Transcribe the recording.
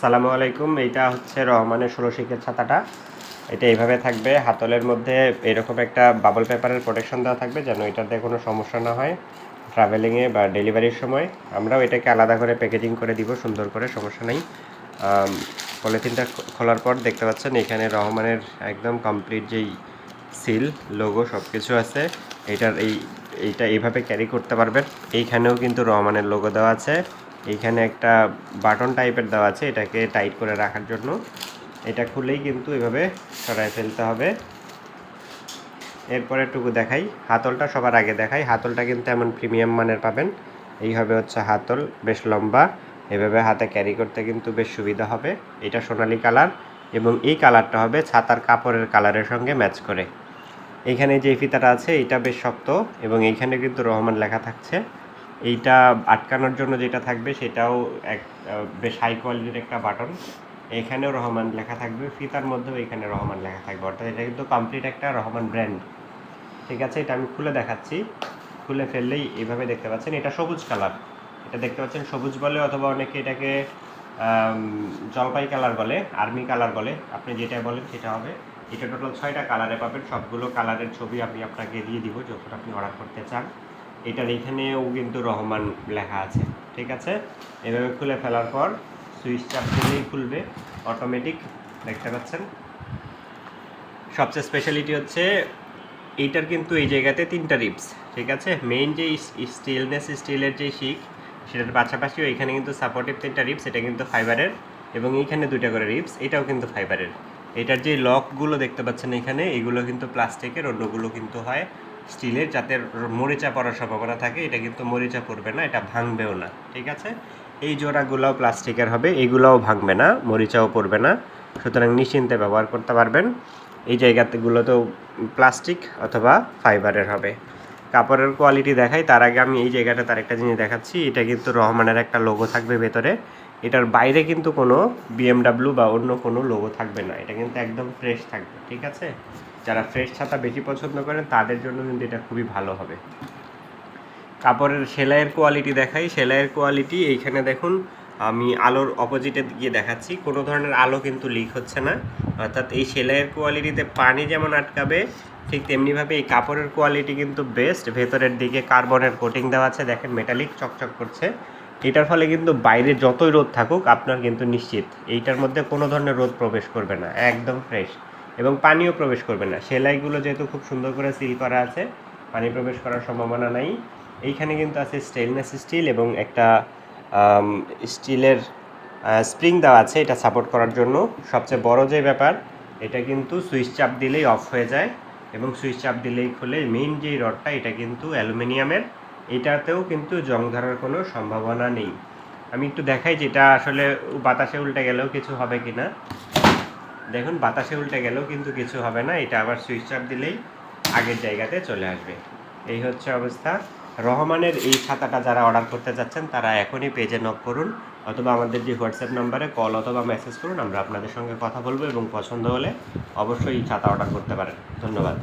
সালামু আলাইকুম, এইটা হচ্ছে রহমানের ষোলো শিখের ছাতাটা। এটা এইভাবে থাকবে, হাতলের মধ্যে এরকম একটা বাবল পেপারের প্রোটেকশন দেওয়া থাকবে যেন এটাতে কোনো সমস্যা না হয় ট্রাভেলিংয়ে বা ডেলিভারির সময়। আমরাও এটাকে আলাদা করে প্যাকেজিং করে দিব, সুন্দর করে, সমস্যা নেই। পলিথিনটা খোলার পর দেখতে পাচ্ছেন এখানে রহমানের একদম কমপ্লিট যেই সিল লোগো সব কিছু আছে। এটার এই, এইটা এইভাবে ক্যারি করতে পারবেন। এইখানেও কিন্তু রহমানের লোগো দেওয়া আছে। এইখানে একটা বাটন টাইপের দেওয়া আছে, এটাকে টাইট করে রাখার জন্য। এটা খুলেই কিন্তু এভাবে সরাই ফেলতে হবে। এরপরে টুকু দেখাই, হাতলটা সবার আগে দেখাই। হাতলটা কিন্তু এমন প্রিমিয়াম মানের পাবেন। এই হবে হচ্ছে হাতল বেশ লম্বা, এভাবে হাতে ক্যারি করতে কিন্তু বেশ সুবিধা হবে। এটা সোনালি কালার এবং এই কালারটা হবে ছাতার কাপড়ের কালারের সঙ্গে ম্যাচ করে। এইখানে যে ফিতাটা আছে, এটা বেশ শক্ত এবং এইখানে কিন্তু রহমান লেখা থাকছে। এইটা আটকানোর জন্য যেটা থাকবে সেটাও এক বেশ হাই কোয়ালিটির একটা বাটন এখানেও রহমান লেখা থাকবে, ফিতার মধ্যেও এখানে রহমান লেখা থাকবে। অর্থাৎ এটা কিন্তু কমপ্লিট একটা রহমান ব্র্যান্ড ঠিক আছে, এটা আমি খুলে দেখাচ্ছি। খুলে ফেললেই এইভাবে দেখতে পাচ্ছেন, এটা সবুজ কালার এটা দেখতে পাচ্ছেন সবুজ বলে অথবা অনেকে এটাকে জলপাই কালার বলে আর্মি কালার বলে। আপনি যেটা বলেন সেটা হবে। এটা টোটাল ছয়টা কালারে পাবেন। সবগুলো কালারের ছবি আমি আপনাকে দিয়ে দিব যখন আপনি অর্ডার করতে চান। এটার এখানেও কিন্তু রহমান লেখা আছে, ঠিক আছে? এভাবে খুলে ফেলার পর সুইচ চাপ খুলবে অটোমেটিক দেখতে পাচ্ছেন? সবচেয়ে স্পেশালিটি হচ্ছে এইটার কিন্তু এই জায়গাতে তিনটা রিপস ঠিক আছে? মেইন যে স্টিলনেস স্টিলের যে শিক সেটার পাশাপাশি এখানে কিন্তু সাপোর্টিভ তিনটা রিপস এটা কিন্তু ফাইবারের এবং এইখানে দুইটা করে রিপস এটাও কিন্তু ফাইবারের এটার যে লকগুলো দেখতে পাচ্ছেন এখানে, এগুলো কিন্তু প্লাস্টিকের অন্যগুলো কিন্তু হয় স্টিলের যাতে মরিচা পড়ার সম্ভাবনা থাকে, এটা কিন্তু মরিচা পড়বে না, এটা ভাঙবেও না, ঠিক আছে? এই জোড়াগুলোও প্লাস্টিকের হবে, এগুলোও ভাঙবে না, মরিচাও পড়বে না, সুতরাং নিশ্চিন্তে ব্যবহার করতে পারবেন। এই জায়গাতেগুলোতেও প্লাস্টিক অথবা ফাইবারের হবে। কাপড়ের কোয়ালিটি দেখাই, তার আগে আমি এই জায়গাটা তার একটা জিনিস দেখাচ্ছি, এটা কিন্তু রহমানের একটা লোগো থাকবে ভেতরে। এটার বাইরে কিন্তু কোনো বিএমডাব্লিউ বা অন্য কোনো লোগো থাকবে না, এটা কিন্তু একদম ফ্রেশ থাকবে, ঠিক আছে? যারা ফ্রেশ ছাতা বেশি পছন্দ করেন, তাদের জন্য কিন্তু এটা খুবই ভালো হবে। কাপড়ের সেলাইয়ের কোয়ালিটি দেখাই। সেলাইয়ের কোয়ালিটি এইখানে দেখুন, আমি আলোর অপোজিটে গিয়ে দেখাচ্ছি। কোনো ধরনের আলো কিন্তু লিক হচ্ছে না। অর্থাৎ এই সেলাইয়ের কোয়ালিটিতে পানি যেমন আটকাবে, ঠিক তেমনিভাবে এই কাপড়ের কোয়ালিটি কিন্তু বেস্ট ভেতরের দিকে কার্বনের কোটিং দেওয়া আছে। দেখেন মেটালিক চকচক করছে। এটার ফলে কিন্তু বাইরে যতই রোদ থাকুক, আপনার কিন্তু নিশ্চিত। এইটার মধ্যে কোনো ধরনের রোদ প্রবেশ করবে না। একদম ফ্রেশ এবং পানিও প্রবেশ করবে না। সেলাইগুলো যেহেতু খুব সুন্দর করে সিল করা আছে, পানি প্রবেশ করার সম্ভাবনা নাই। এইখানে কিন্তু আছে স্টেনলেস স্টিল এবং একটা স্টিলের স্প্রিং দেওয়া আছে, এটা সাপোর্ট করার জন্য। সবচেয়ে বড় যে ব্যাপার, এটা কিন্তু সুইচ চাপ দিলেই অফ হয়ে যায় এবং সুইচ চাপ দিলেই খুলে মেইন যে রডটা, এটা কিন্তু অ্যালুমিনিয়ামের। এটাতেও কিন্তু জং ধরার কোনো সম্ভাবনা নেই। আমি একটু দেখাই যেটা আসলে বাতাসে উল্টে গেলেও কিছু হবে কি না দেখুন, বাতাসে উল্টে গেলেও কিন্তু কিছু হবে না। এটা আবার সুইচ চাপ দিলেই আগের জায়গাতে চলে আসবে। এই হচ্ছে অবস্থা। রহমানের এই ছাতাটা যারা অর্ডার করতে চাচ্ছেন তারা এখনই পেজে নক করুন, অথবা আমাদের যে হোয়াটসঅ্যাপ নাম্বারে কল অথবা মেসেজ করুন, আমরা আপনাদের সঙ্গে কথা বলব এবং পছন্দ হলে অবশ্যই ছাতা অর্ডার করতে পারেন। ধন্যবাদ।